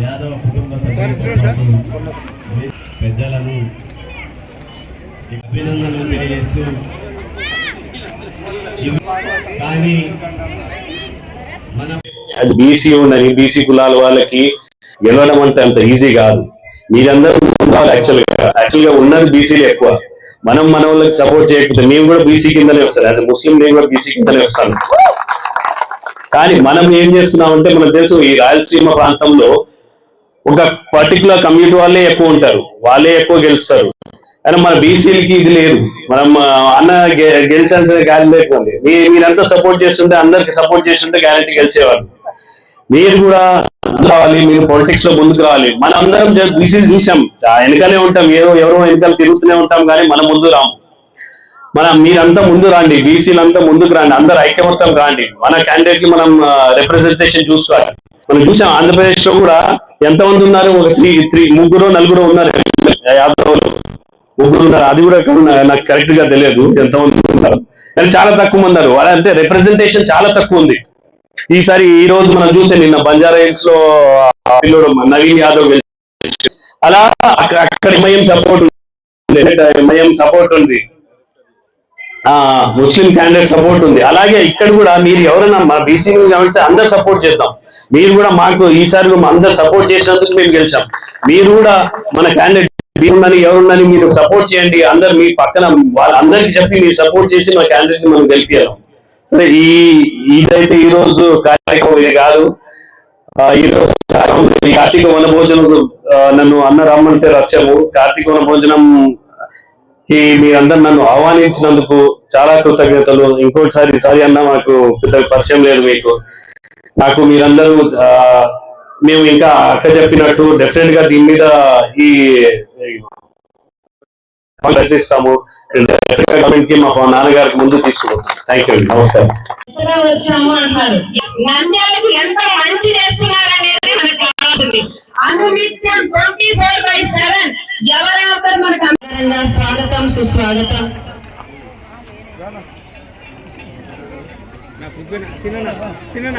యాదవ కుటుంబ సభ్యులకు పెద్దలను అభినందనలు తెలియజేస్తూ కానీ మన యాజ్ బీసీ ఉన్నది బీసీ కులాల వాళ్ళకి గెలవడం అంటే అంత ఈజీ కాదు. మీరందరూ యాక్చువల్ యాక్చువల్గా యాక్చువల్ ఉన్నది బీసీలు ఎక్కువ. మనం మన వాళ్ళకి సపోర్ట్ చేయకపోతే మేము కూడా బీసీ కిందనే వస్తాను యాజ్ ముస్లిం నేను కూడా బీసీ కిందనే వస్తాను. కానీ మనం ఏం చేస్తున్నామంటే మనకు తెలుసు ఈ రాయలసీమ ప్రాంతంలో ఒక పర్టికులర్ కమ్యూనిటీ వాళ్ళే ఎక్కువ ఉంటారు. వాళ్ళే ఎక్కువ గెలుస్తారు. కానీ మన బీసీలకి ఇది లేదు. మనం అన్న గె- గెలిచాల్సిన గ్యారెంటీ ఉంది మీ- మీరంతా సపోర్ట్ చేస్తుంటే అందరికి సపోర్ట్ చేస్తుంటే గ్యారెంటీ గెలిచేవాళ్ళు. మీరు కూడా రావాలి మీరు పొలిటిక్స్లో ముందుకు రావాలి. మనం అందరం బీసీలు చూసాం. వెనకాలే ఉంటాం ఏదో ఎవరో వెనకాల తిరుగుతూనే ఉంటాం కానీ మనం ముందు రాము. మన మీరంతా ముందు రండి బీసీలంతా ముందుకు రండి అందరు ఐక్యమత్తం రాండి. మన క్యాండిడేట్కి మనం రిప్రజెంటేషన్ చూసుకోవాలి. మనం చూసాం ఆంధ్రప్రదేశ్లో కూడా ఎంతమంది ఉన్నారు? ఒక త్రీ త్రీ ముగ్గురు నలుగురు ఉన్నారు. యాదవులు ముగ్గురు ఉన్నారు. అది కూడా నాకు కరెక్ట్గా తెలియదు ఎంతమంది ఉన్నారు. కానీ చాలా తక్కువ ఉన్నారు. అంటే రిప్రజెంటేషన్ చాలా తక్కువ ఉంది. ఈసారి ఈ రోజు మనం చూసే నిన్న బంజారా హిల్స్లో పిల్లడు నవీన్ యాదవ్ అలా అక్కడ అక్కడ ఎంఐఎం సపోర్ట్ ఉంది. ఎంఐఎం సపోర్ట్ ఉంది. ఆ ముస్లిం క్యాండిడేట్ సపోర్ట్ ఉంది. అలాగే ఇక్కడ కూడా మీరు ఎవరైనా మా బీసీ గమనిస్తే అందరు సపోర్ట్ చేద్దాం. మీరు కూడా మాకు ఈసారి మా అందరు సపోర్ట్ చేసినందుకు మేము గెలిచాం. మీరు కూడా మన క్యాండిడేట్ మీరుందని ఎవరుందని మీరు సపోర్ట్ చేయండి. అందరు మీ పక్కన వాళ్ళందరికీ చెప్పి మీరు సపోర్ట్ చేసి మా క్యాండిడేట్ మనం గెలిపించాం సరే ఈ ఇదైతే ఈ రోజు కార్యక్రమం ఇది కాదు ఈ రోజు కార్తీక వన భోజనం నన్ను అన్న రమ్మంటే రచ్చము కార్తీక వన భోజనం ఈ మీరందరూ నన్ను ఆహ్వానించినందుకు చాలా కృతజ్ఞతలు. ఇంకోటిసారి ఈసారి అన్న మాకు పెద్ద పరిచయం లేదు మీకు. నాకు మీరందరూ మేము ఇంకా అక్క చెప్పినట్టు డెఫినెట్గా దీని మీద ఈ ప్రయత్నిస్తాము గవర్నమెంట్కి మా నాన్నగారికి ముందు తీసుకున్నాం థ్యాంక్ యూ నమస్కారం. కొత్తగా వచ్చాము అంటున్నారు నంద్యాలకు ఎంత మంచి చేస్తున్నారు అనేది మనకు కావాల్సింది. అనునిత్యం ట్వంటీ ఫోర్ బై సెవెన్. ఎవరెవరు మనకు అందరంగా స్వాగతం సుస్వాగతం. చిన్న చిన్న